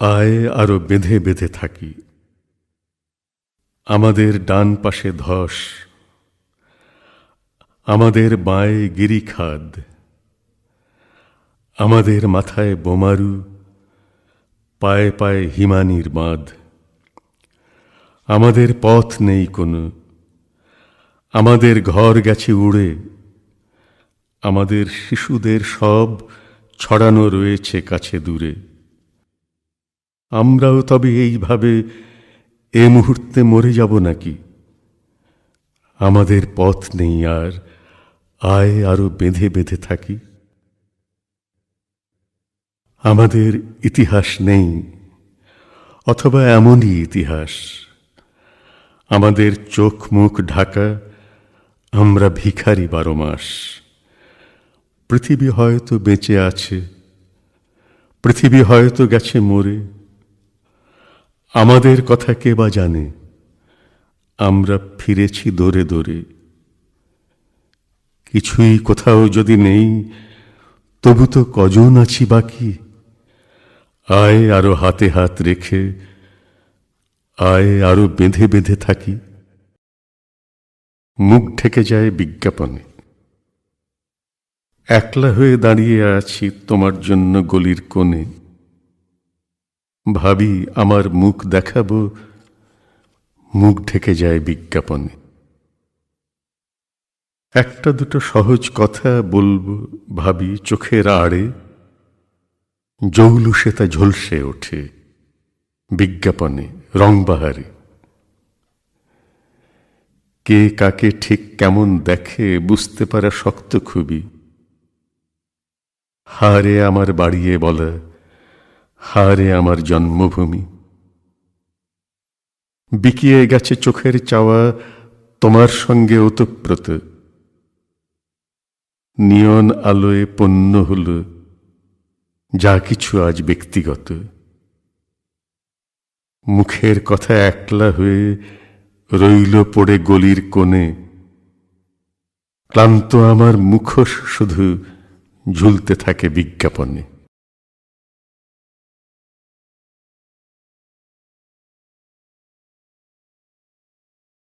আয় আরও বেঁধে বেঁধে থাকি। আমাদের ডান পাশে ধস, আমাদের বাঁয়ে গিরিখাদ আমাদের মাথায় বোমারু, পায়ে পায়ে হিমানির বাঁধ। আমাদের পথ নেই কোনো, আমাদের ঘর গেছে উড়ে, আমাদের শিশুদের সব ছড়ানো রয়েছে কাছে দূরে। আমরাও তবে এইভাবে এ মুহূর্তে মরে যাব নাকি? আমাদের পথ নেই আর আয় আরও বেঁধে বেঁধে থাকি। আমাদের ইতিহাস নেই, অথবা এমনই ইতিহাস। আমাদের চোখ মুখ ঢাকা, আমরা ভিখারি বারো মাস। পৃথিবী হয়তো বেঁচে আছে, পৃথিবী হয়তো গেছে মরে। আমাদের কথা কে বা জানে? আমরা ফিরেছি দৌড়ে দৌড়ে। কিছুই কোথাও যদি নেই, তবু তো কজন আছি বাকি? আয় আরও হাতে হাত রেখে, আয় আরও বেঁধে বেঁধে থাকি। মুখ ঢেকে যায় বিজ্ঞাপনে। একলা হয়ে দাঁড়িয়ে আছি তোমার জন্য গলির কোণে। ভাবি আমার মুখ দেখাবো, মুখ ঢেকে যায় বিজ্ঞাপনে। একটা দুটো সহজ কথা বলব ভাবি চোখের আড়ে। জৌলুসে তা ঝলসে ওঠে বিজ্ঞাপনে রংবাহারে কে কাকে ঠিক কেমন দেখে বুঝতে পারা শক্ত খুবই। হারে আমার বাড়িয়ে বলা হারে আমার জন্মভূমি। বিকিয়ে গেছে চোখের চাওয়া তোমার সঙ্গে ওতপ্রত। নিয়ন আলোয় পণ্য হল, যা কিছু আজ ব্যক্তিগত। মুখের কথা একলা হয়ে রইল পড়ে গলির কোণে। ক্লান্ত আমার মুখোশ শুধু ঝুলতে থাকে বিজ্ঞাপনে।